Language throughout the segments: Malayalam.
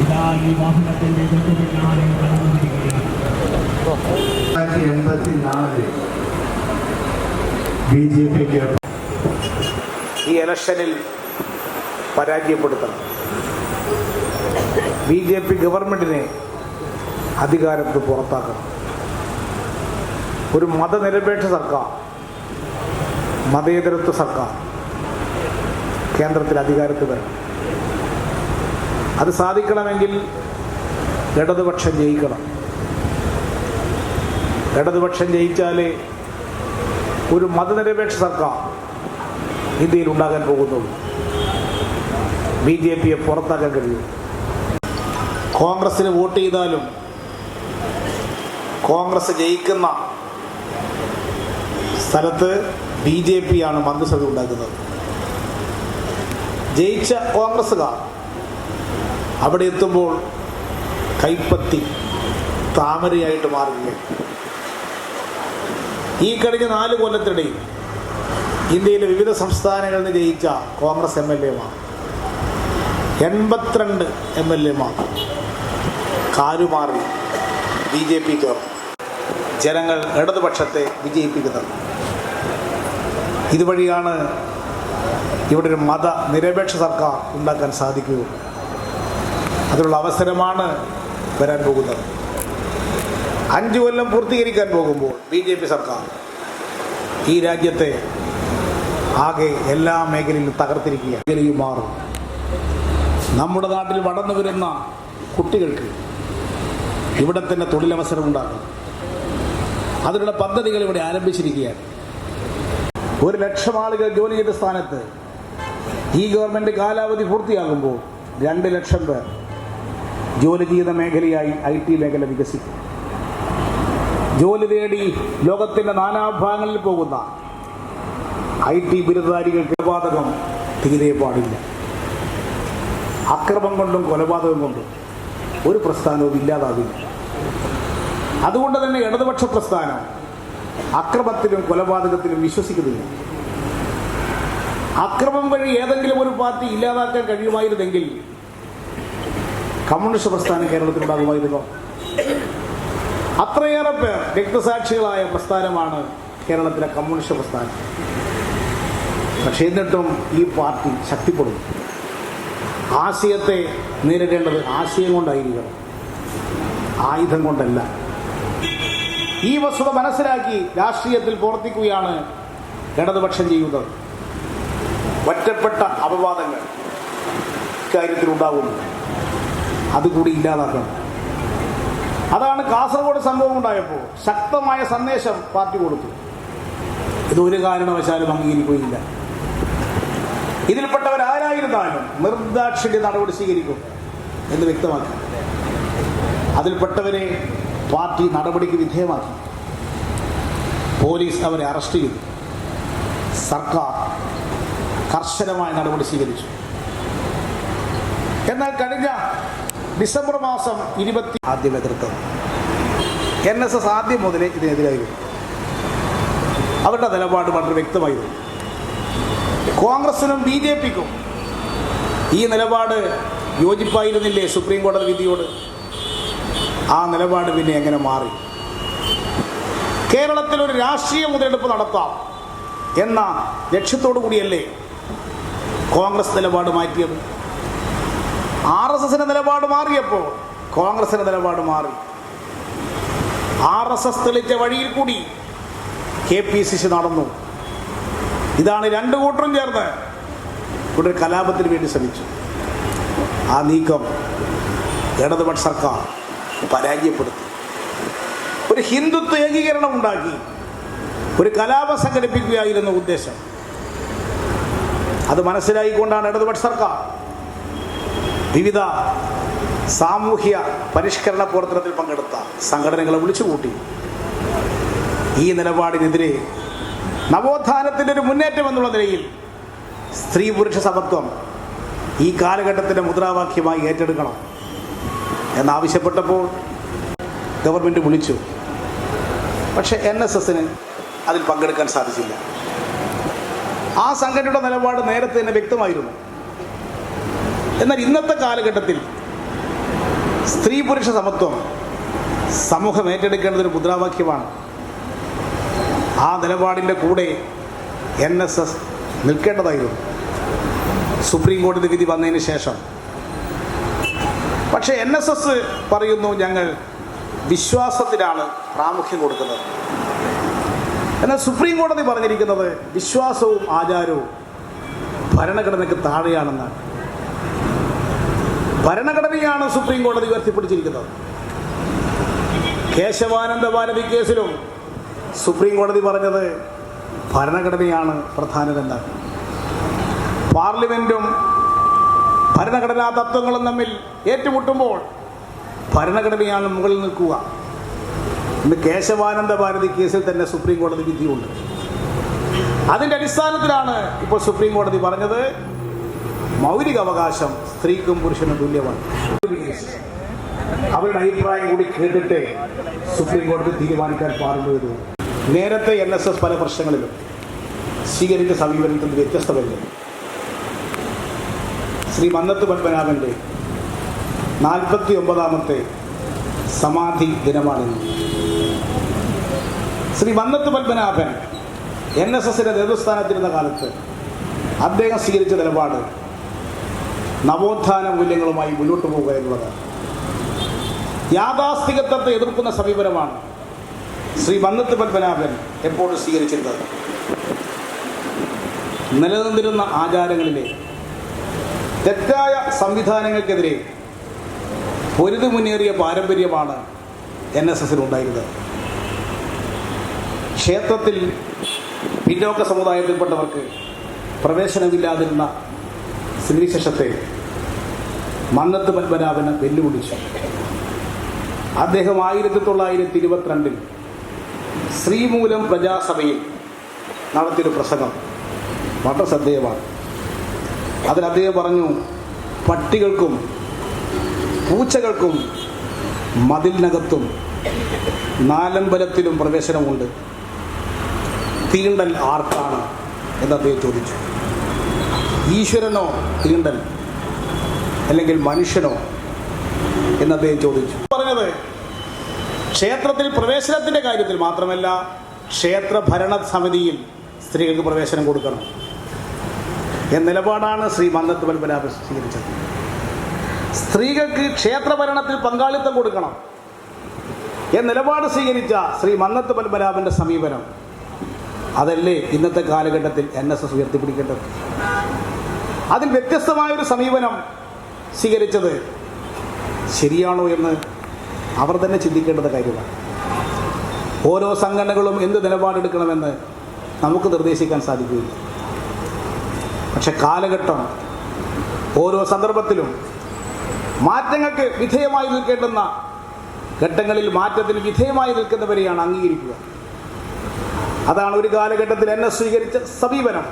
ഇതാ ഈ വാഹനത്തിന്റെ ഈ ഇലക്ഷനിൽ പരാജയപ്പെടുത്തണം. ബി ജെ പി ഗവൺമെന്റിനെ അധികാരത്തിൽ പുറത്താക്കണം. ഒരു മതനിരപേക്ഷ സർക്കാർ മതേതരത്വ സർക്കാർ കേന്ദ്രത്തിൽ അധികാരത്തിൽ വരണം. അത് സാധിക്കണമെങ്കിൽ ഇടതുപക്ഷം ജയിക്കണം. ഇടതുപക്ഷം ജയിച്ചാലേ ഒരു മതനിരപേക്ഷ സർക്കാർ ഇന്ത്യയിൽ ഉണ്ടാകാൻ പോകുന്നുള്ളൂ. ബി ജെ പിയെ പുറത്താക്കാൻ കഴിയും. കോൺഗ്രസ്സിന് വോട്ട് ചെയ്താലും കോൺഗ്രസ് ജയിക്കുന്ന സ്ഥലത്ത് ബി ജെ പി ആണ് മന്ത്രിസഭ ഉണ്ടാക്കുന്നത്. ജയിച്ച കോൺഗ്രസ്സുകാർ അവിടെ എത്തുമ്പോൾ കൈപ്പത്തി താമരയായിട്ട് മാറുകയാണ്. ഈ കഴിഞ്ഞ നാല് കൊല്ലത്തിനിടയിൽ ഇന്ത്യയിലെ വിവിധ സംസ്ഥാനങ്ങളിൽ നിന്ന് ജയിച്ച കോൺഗ്രസ് എം എൽ എമാർ എൺപത്തിരണ്ട് എം എൽ എമാർ കാലുമാറി ബി ജെ പി ചേർന്നു. ജനങ്ങൾ ഇടതുപക്ഷത്തെ വിജയിപ്പിക്കുന്നത്. ഇതുവഴിയാണ് ഇവിടെ ഒരു മത നിരപേക്ഷ സർക്കാർ ഉണ്ടാക്കാൻ സാധിക്കുകയുള്ളൂ അതിനുള്ള അവസരമാണ് വരാൻ പോകുന്നത്. അഞ്ചു കൊല്ലം പൂർത്തീകരിക്കാൻ പോകുമ്പോൾ ബി ജെ പി സർക്കാർ ഈ രാജ്യത്തെ ആകെ എല്ലാ മേഖലയിലും തകർത്തിരിക്കുക മേഖലയും മാറും. നമ്മുടെ നാട്ടിൽ വളർന്നു വരുന്ന കുട്ടികൾക്ക് ഇവിടെ തന്നെ തൊഴിലവസരം ഉണ്ടാകും അതിനുള്ള പദ്ധതികൾ ഇവിടെ ആരംഭിച്ചിരിക്കുകയാണ്. ഒരു ലക്ഷം ആളുകൾ ജോലി ചെയ്ത സ്ഥാനത്ത് ഈ ഗവൺമെന്റ് കാലാവധി പൂർത്തിയാകുമ്പോൾ രണ്ട് ലക്ഷം പേർ ജോലി ചെയ്ത മേഖലയായി ഐ ടി മേഖല വികസിക്കും. ജോലി തേടി ലോകത്തിന്റെ നാനാഭാഗങ്ങളിൽ പോകുന്ന ഐ ടി ബിരുദധാരികൾക്ക് കൊലപാതകം തീരെ പാടില്ല. അക്രമം കൊണ്ടും കൊലപാതകം കൊണ്ടും ഒരു പ്രസ്ഥാനവും ഇല്ലാതാവില്ല. അതുകൊണ്ട് തന്നെ ഇടതുപക്ഷ പ്രസ്ഥാനം അക്രമത്തിലും കൊലപാതകത്തിലും വിശ്വസിക്കുന്നില്ല. അക്രമം വഴി ഏതെങ്കിലും ഒരു പാർട്ടി ഇല്ലാതാക്കാൻ കഴിയുമായിരുന്നെങ്കിൽ കമ്മ്യൂണിസ്റ്റ് പ്രസ്ഥാനം കേരളത്തിലുണ്ടാകുമായിരുന്നോ അത്രയേറെ പേർ രക്തസാക്ഷികളായ പ്രസ്ഥാനമാണ് കേരളത്തിലെ കമ്മ്യൂണിസ്റ്റ് പ്രസ്ഥാനം. പക്ഷേ എന്നിട്ടും ഈ പാർട്ടി ശക്തിപ്പെടുന്നു. ആശയത്തെ നേരിടേണ്ടത് ആശയം കൊണ്ടായിരിക്കണം. ആയുധം കൊണ്ടല്ല. ഈ വസ്തുത മനസ്സിലാക്കി രാഷ്ട്രീയത്തിൽ പ്രവർത്തിക്കുകയാണ് ഇടതുപക്ഷം ചെയ്യുന്നത്. ഒറ്റപ്പെട്ട അപവാദങ്ങൾ ഇക്കാര്യത്തിൽ ഉണ്ടാകുന്നു അതുകൂടി ഇല്ലാതാക്കണം. അതാണ് കാസർഗോഡ് സംഭവം ഉണ്ടായപ്പോൾ ശക്തമായ സന്ദേശം പാർട്ടി കൊടുത്തു. ഇതൊരു കാരണവശാലും അംഗീകരിക്കുകയില്ല. ഇതിൽപ്പെട്ടവരാരായിരുന്നാലും നിർദാക്ഷിണ്യ നടപടി സ്വീകരിക്കും എന്ന് വ്യക്തമാക്കി. അതിൽപ്പെട്ടവരെ പാർട്ടി നടപടിക്ക് വിധേയമാക്കി. പോലീസ് അവരെ അറസ്റ്റ് ചെയ്തു. സർക്കാർ കർശനമായ നടപടി സ്വീകരിച്ചു. എന്നാൽ കഴിഞ്ഞ ഡിസംബർ മാസം ഇരുപത്തി ആദ്യം എതിർത്തത്. എൻ എസ് എസ് ആദ്യം മുതലേ ഇതിനെതിരായിരുന്നു അവരുടെ നിലപാട് വളരെ വ്യക്തമായിരുന്നു. കോൺഗ്രസിനും ബി ജെ പിക്കും ഈ നിലപാട് യോജിപ്പായിരുന്നില്ലേ സുപ്രീം കോടതി വിധിയോട്? ആ നിലപാട് പിന്നെ എങ്ങനെ മാറി? കേരളത്തിൽ ഒരു രാഷ്ട്രീയ മുതലെടുപ്പ് നടത്താം എന്ന ലക്ഷ്യത്തോടു കൂടിയല്ലേ കോൺഗ്രസ് നിലപാട് മാറ്റിയത് ആർ എസ് എസിന്റെ നിലപാട് മാറിയപ്പോൾ കോൺഗ്രസിന്റെ നിലപാട് മാറി. ആർ എസ് എസ് തെളിച്ച വഴിയിൽ കൂടി കെ പി സി സി നടന്നു. ഇതാണ് രണ്ട് കൂട്ടരും ചേർന്ന് ഇവിടെ ഒരു കലാപത്തിന് വേണ്ടി ശ്രമിച്ചു. ആ നീക്കം ഇടതുപക്ഷ സർക്കാർ പരാജയപ്പെടുത്തി. ഒരു ഹിന്ദുത്വ ഏകീകരണം ഉണ്ടാക്കി. ഒരു കലാപം സംഘടിപ്പിക്കുകയായിരുന്നു ഉദ്ദേശം. അത് മനസ്സിലായിക്കൊണ്ടാണ് ഇടതുപക്ഷ സർക്കാർ വിവിധ സാമൂഹ്യ പരിഷ്കരണ പ്രവർത്തനത്തിൽ പങ്കെടുത്ത സംഘടനകളെ വിളിച്ചുകൂട്ടി ഈ നിലപാടിനെതിരെ നവോത്ഥാനത്തിന്റെ ഒരു മുന്നേറ്റം എന്നുള്ള നിലയിൽ സ്ത്രീ പുരുഷ സമത്വം ഈ കാലഘട്ടത്തിന്റെ മുദ്രാവാക്യമായി ഏറ്റെടുക്കണം എന്നാവശ്യപ്പെട്ടപ്പോൾ ഗവൺമെന്റ് വിളിച്ചു. പക്ഷേ എൻ എസ് എസിന് അതിൽ പങ്കെടുക്കാൻ സാധിച്ചില്ല. ആ സംഘടനയുടെ നിലപാട് നേരത്തെ തന്നെ വ്യക്തമായിരുന്നു. എന്നാൽ ഇന്നത്തെ കാലഘട്ടത്തിൽ സ്ത്രീ പുരുഷ സമത്വം സമൂഹം ഏറ്റെടുക്കേണ്ടതൊരു മുദ്രാവാക്യമാണ്. ആ നിലപാടിന്റെ കൂടെ എൻ എസ് എസ് നിൽക്കേണ്ടതായിരുന്നു. സുപ്രീം കോടതി വിധി വന്നതിന് ശേഷം. പക്ഷേ എൻ എസ് എസ് പറയുന്നു ഞങ്ങൾ വിശ്വാസത്തിനാണ് പ്രാമുഖ്യം കൊടുക്കുന്നത്. എന്നാൽ സുപ്രീം കോടതി പറഞ്ഞിരിക്കുന്നത് വിശ്വാസവും ആചാരവും ഭരണഘടനയ്ക്ക് താഴെയാണെന്നാണ്. ഭരണഘടനയാണ് സുപ്രീം കോടതി ഉയർത്തിപ്പിടിച്ചിരിക്കുന്നത്. കേശവാനന്ദ ഭാരതി കേസിലും സുപ്രീം കോടതി പറഞ്ഞത് ഭരണഘടനയാണ് പ്രധാനമെന്നാണ് പാർലമെന്റും ഭരണഘടനാ തത്വങ്ങളും തമ്മിൽ ഏറ്റുമുട്ടുമ്പോൾ ഭരണഘടനയാണ് മുകളിൽ നിൽക്കുക. ഇന്ന് കേശവാനന്ദ ഭാരതി കേസിൽ തന്നെ സുപ്രീം കോടതി വിധിയുണ്ട്. അതിന്റെ അടിസ്ഥാനത്തിലാണ് ഇപ്പോൾ സുപ്രീം കോടതി പറഞ്ഞത് മൗലിക അവകാശം സ്ത്രീക്കും പുരുഷനും തുല്യമാണ്. അവരുടെ അഭിപ്രായം കൂടി കേട്ടിട്ട് സുപ്രീം കോടതി തീരുമാനിക്കാൻ പാടുള്ളൂ. നേരത്തെ എൻ എസ് എസ് പല പ്രശ്നങ്ങളിലും സ്വീകരിച്ച സമീപനത്തിൽ വ്യത്യസ്തമല്ലേ? ശ്രീ മന്നത്ത് പത്മനാഭന്റെ നാൽപ്പത്തി ഒമ്പതാമത്തെ സമാധി ദിനമാണിന്ന്. ശ്രീ വന്നത്ത് പത്മനാഭൻ എൻ എസ് എസിന്റെ നേതൃസ്ഥാനത്തിരുന്ന കാലത്ത് അദ്ദേഹം സ്വീകരിച്ച നിലപാട് നവോത്ഥാന മൂല്യങ്ങളുമായി മുന്നോട്ട് പോവുക എന്നുള്ളതാണ് യാഥാസ്ഥികത്വത്തെ എതിർക്കുന്ന സമീപനമാണ് ശ്രീ വന്നത്ത് പത്മനാഭൻ എപ്പോഴും സ്വീകരിച്ചിരുന്നത്. നിലനിന്നിരുന്ന ആചാരങ്ങളിലെ തെറ്റായ സംവിധാനങ്ങൾക്കെതിരെ പൊരുതി മുന്നേറിയ പാരമ്പര്യമാണ് എൻ എസ് എസിനുണ്ടായിരുന്നത്. ക്ഷേത്രത്തിൽ പിന്നോക്ക സമുദായത്തിൽപ്പെട്ടവർക്ക് പ്രവേശനമില്ലാതിരുന്ന സ്ഥിതിവിശേഷത്തെ മന്നത്ത് പത്മനാഭന് വെല്ലുവിളിച്ചു. അദ്ദേഹം ആയിരത്തി തൊള്ളായിരത്തി ഇരുപത്തിരണ്ടിൽ ശ്രീമൂലം പ്രജാസഭയിൽ നടത്തിയൊരു പ്രസംഗം. വളരെ ശ്രദ്ധേയമാണ്. അതിൽ അദ്ദേഹം പറഞ്ഞു പട്ടികൾക്കും പൂച്ചകൾക്കും മതിലിനകത്തും നാലമ്പലത്തിലും പ്രവേശനമുണ്ട്. തീണ്ടൽ ആർക്കാണ് എന്ന് അദ്ദേഹം ചോദിച്ചു. ഈശ്വരനോ തീണ്ടൽ അല്ലെങ്കിൽ മനുഷ്യനോ എന്ന് അദ്ദേഹം ചോദിച്ചു. പറഞ്ഞത് ക്ഷേത്രത്തിൽ പ്രവേശനത്തിന്റെ കാര്യത്തിൽ മാത്രമല്ല ക്ഷേത്ര ഭരണ സമിതിയിൽ സ്ത്രീകൾക്ക് പ്രവേശനം കൊടുക്കണം എന്ന നിലപാടാണ് ശ്രീ മന്ദത്ത് പത്മനാഭ സ്വീകരിച്ചത്. സ്ത്രീകൾക്ക് ക്ഷേത്ര ഭരണത്തിൽ പങ്കാളിത്തം കൊടുക്കണം എന്ന നിലപാട് സ്വീകരിച്ച ശ്രീ മന്നത്ത് പത്മനാഭന്റെ സമീപനം അതല്ലേ ഇന്നത്തെ കാലഘട്ടത്തിൽ എൻ എസ് എസ് ഉയർത്തിപ്പിടിക്കേണ്ടത്? അതിൽ വ്യത്യസ്തമായൊരു സമീപനം സ്വീകരിച്ചത് ശരിയാണോ എന്ന് അവർ തന്നെ ചിന്തിക്കേണ്ടത് കാര്യമാണ്. ഓരോ സംഘടനകളും എന്ത് നിലപാടെടുക്കണമെന്ന് നമുക്ക് നിർദ്ദേശിക്കാൻ സാധിക്കുകയില്ല. പക്ഷെ കാലഘട്ടം ഓരോ സന്ദർഭത്തിലും മാറ്റങ്ങൾക്ക് വിധേയമായി നിൽക്കേണ്ടുന്ന ഘട്ടങ്ങളിൽ മാറ്റത്തിന് വിധേയമായി നിൽക്കുന്നവരെയാണ് അംഗീകരിക്കുക. അതാണ് ഒരു കാലഘട്ടത്തിൽ എന്നെ സ്വീകരിച്ച സമീപനം.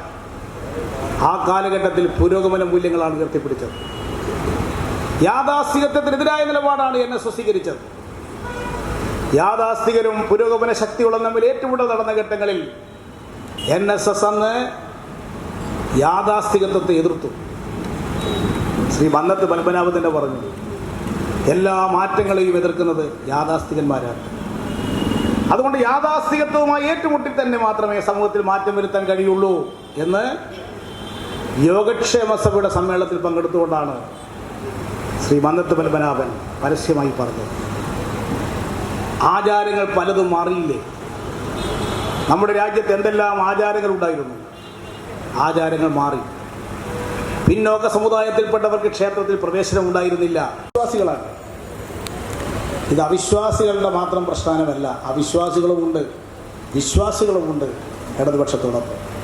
ആ കാലഘട്ടത്തിൽ പുരോഗമന മൂല്യങ്ങളാണ് ഉയർത്തിപ്പിടിച്ചത്. യാഥാസ്ഥികത്വത്തിനെതിരായ നിലപാടാണ് എന്നെ സ്വീകരിച്ചത്. യാഥാസ്ഥികരും പുരോഗമന ശക്തികളും തമ്മിൽ ഏറ്റുമുട്ടൽ നടന്ന ഘട്ടങ്ങളിൽ എൻ എസ് എസ് അന്ന് യാഥാസ്ഥികത്വത്തെ എതിർത്തു. ശ്രീ മന്നത്ത് പത്മനാഭൻ തന്നെ പറഞ്ഞു എല്ലാ മാറ്റങ്ങളെയും എതിർക്കുന്നത് യാഥാസ്ഥികന്മാരാണ്. അതുകൊണ്ട് യാഥാസ്ഥികത്വവുമായി ഏറ്റുമുട്ടി തന്നെ മാത്രമേ സമൂഹത്തിൽ മാറ്റം വരുത്താൻ കഴിയുള്ളൂ എന്ന് യോഗക്ഷേമ സഭയുടെ സമ്മേളനത്തിൽ പങ്കെടുത്തുകൊണ്ടാണ് ശ്രീ മന്നത്ത് പത്മനാഭൻ പരസ്യമായി പറഞ്ഞത്. ആചാരങ്ങൾ പലതും മാറിയില്ലേ? നമ്മുടെ രാജ്യത്ത് എന്തെല്ലാം ആചാരങ്ങൾ ഉണ്ടായിരുന്നു? ആചാരങ്ങൾ മാറി. പിന്നോക്ക സമുദായത്തിൽപ്പെട്ടവർക്ക് ക്ഷേത്രത്തിൽ പ്രവേശനം ഉണ്ടായിരുന്നില്ല. വിശ്വാസികളാണ്. ഇത് അവിശ്വാസികളുടെ മാത്രം പ്രസ്ഥാനമല്ല അവിശ്വാസികളുമുണ്ട് വിശ്വാസികളുമുണ്ട് ഇടതുപക്ഷത്തോടൊപ്പം.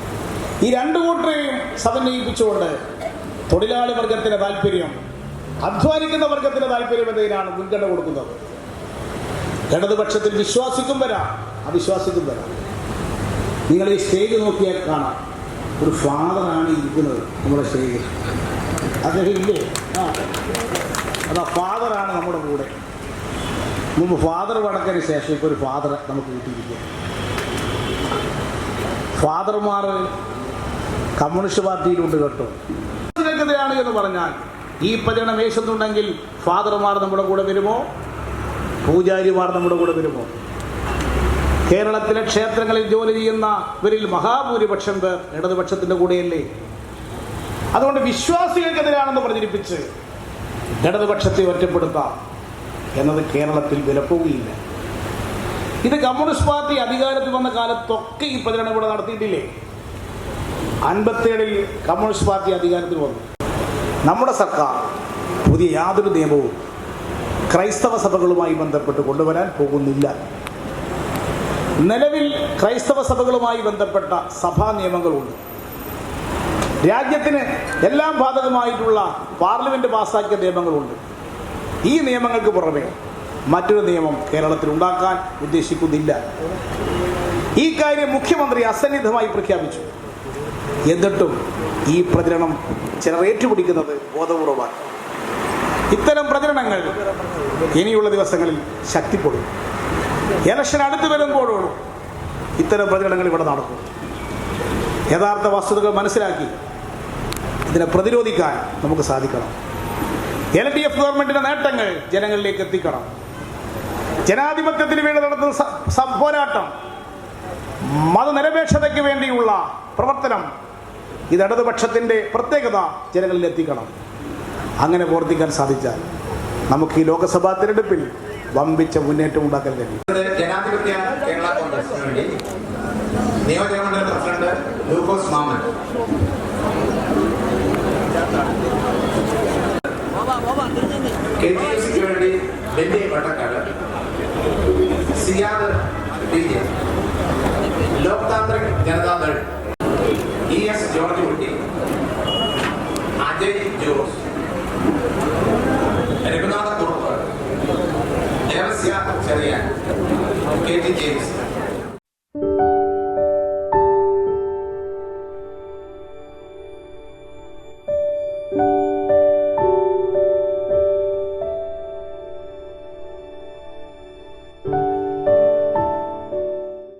ഈ രണ്ടു കൂട്ടരെയും സമന്വയിപ്പിച്ചുകൊണ്ട് തൊഴിലാളി വർഗത്തിന്റെ താല്പര്യം അധ്വാനിക്കുന്ന വർഗത്തിന്റെ താല്പര്യം എന്നതിനാണ് മുൻഗണന കൊടുക്കുന്നത്. ഇടതുപക്ഷത്തിൽ വിശ്വാസിക്കും വരാം അവിശ്വാസിക്കും വരാം. നിങ്ങൾ ഈ സ്റ്റേജ് നോക്കിയാൽ കാണാം ഒരു ഫാദറാണ് ഇരിക്കുന്നത് നമ്മുടെ സ്റ്റേജിൽ അദ്ദേഹം ഇല്ലേ? ആ. അതാ ഫാദറാണ് നമ്മുടെ കൂടെ. മുമ്പ് ഫാദർ വടക്കന് ശേഷം ഇപ്പോൾ ഒരു ഫാദർ നമുക്ക് കിട്ടിയിരിക്കുക ഫാദർമാർ കമ്മ്യൂണിസ്റ്റ് പാർട്ടിയിലുണ്ട് കേട്ടോ. ഇതിനെതിരെയാണ് എന്ന് പറഞ്ഞാൽ ഈ പതിനെ വേശുന്നുണ്ടെങ്കിൽ ഫാദർമാർ നമ്മുടെ കൂടെ വരുമോ? പൂജാരിമാർ നമ്മുടെ കൂടെ വരുമോ? കേരളത്തിലെ ക്ഷേത്രങ്ങളിൽ ജോലി ചെയ്യുന്നവരിൽ മഹാഭൂരിപക്ഷം പേർ ഇടതുപക്ഷത്തിന്റെ കൂടെയല്ലേ? അതുകൊണ്ട് വിശ്വാസികൾക്കെതിരാണെന്ന് പ്രചരിപ്പിച്ച് ഇടതുപക്ഷത്തെ ഒറ്റപ്പെടുത്താം. എന്നത് കേരളത്തിൽ വിലപ്പോവുകയില്ല ഇത് കമ്മ്യൂണിസ്റ്റ് പാർട്ടി അധികാരത്തിൽ വന്ന കാലത്തൊക്കെ ഈ പ്രചരണം ഇവിടെ നടത്തിയിട്ടില്ലേ? അൻപത്തേഴിൽ കമ്മ്യൂണിസ്റ്റ് പാർട്ടി അധികാരത്തിൽ വന്നു. നമ്മുടെ സർക്കാർ പുതിയ യാതൊരു നിയമവും ക്രൈസ്തവ സഭകളുമായി ബന്ധപ്പെട്ട് കൊണ്ടുവരാൻ പോകുന്നില്ല. നിലവിൽ ക്രൈസ്തവ സഭകളുമായി ബന്ധപ്പെട്ട സഭാ നിയമങ്ങളുണ്ട്. രാജ്യത്തിന് എല്ലാം ബാധകമായിട്ടുള്ള പാർലമെന്റ് പാസാക്കിയ നിയമങ്ങളുണ്ട്. ഈ നിയമങ്ങൾക്ക് പുറമെ മറ്റൊരു നിയമം കേരളത്തിൽ ഉണ്ടാക്കാൻ ഉദ്ദേശിക്കുന്നില്ല. ഈ കാര്യം മുഖ്യമന്ത്രി അസന്നിഗ്ധമായി പ്രഖ്യാപിച്ചു. എന്നിട്ടും ഈ പ്രചരണം ചിലർ ഏറ്റുപിടിക്കുന്നത് ബോധപൂർവമാണ്. ഇത്തരം പ്രചരണങ്ങൾ ഇനിയുള്ള ദിവസങ്ങളിൽ ശക്തിപ്പെടും. ഇലക്ഷൻ അടുത്തു വരുമ്പോഴും ഇത്തരം പ്രചരണങ്ങൾ ഇവിടെ നടക്കും. യഥാർത്ഥ വസ്തുതകൾ മനസ്സിലാക്കി ഇതിനെ പ്രതിരോധിക്കാൻ നമുക്ക് സാധിക്കണം. എൽ ഡി എഫ് ഗവൺമെന്റിന്റെ നേട്ടങ്ങൾ ജനങ്ങളിലേക്ക് എത്തിക്കണം. ജനാധിപത്യത്തിന് വേണ്ടി നടത്തുന്ന പോരാട്ടം മതനിരപേക്ഷതയ്ക്ക് വേണ്ടിയുള്ള പ്രവർത്തനം ഇത് ഇടതുപക്ഷത്തിന്റെ പ്രത്യേകത ജനങ്ങളിൽ എത്തിക്കണം. അങ്ങനെ പ്രവർത്തിക്കാൻ സാധിച്ചാൽ നമുക്ക് ഈ ലോക്സഭാ തിരഞ്ഞെടുപ്പിൽ വമ്പിച്ച മുന്നേറ്റം ഉണ്ടാക്കാൻ കഴിയും. കേരള പ്രസിഡന്റ് ലൂക്കോസ് മാമൻ. കെ വേണ്ടി ഡൽഹി വട്ടക്കാട്. സിയാദ് വിജയൻ ലോക് താന്ത്രിക് ജനതാദൾ.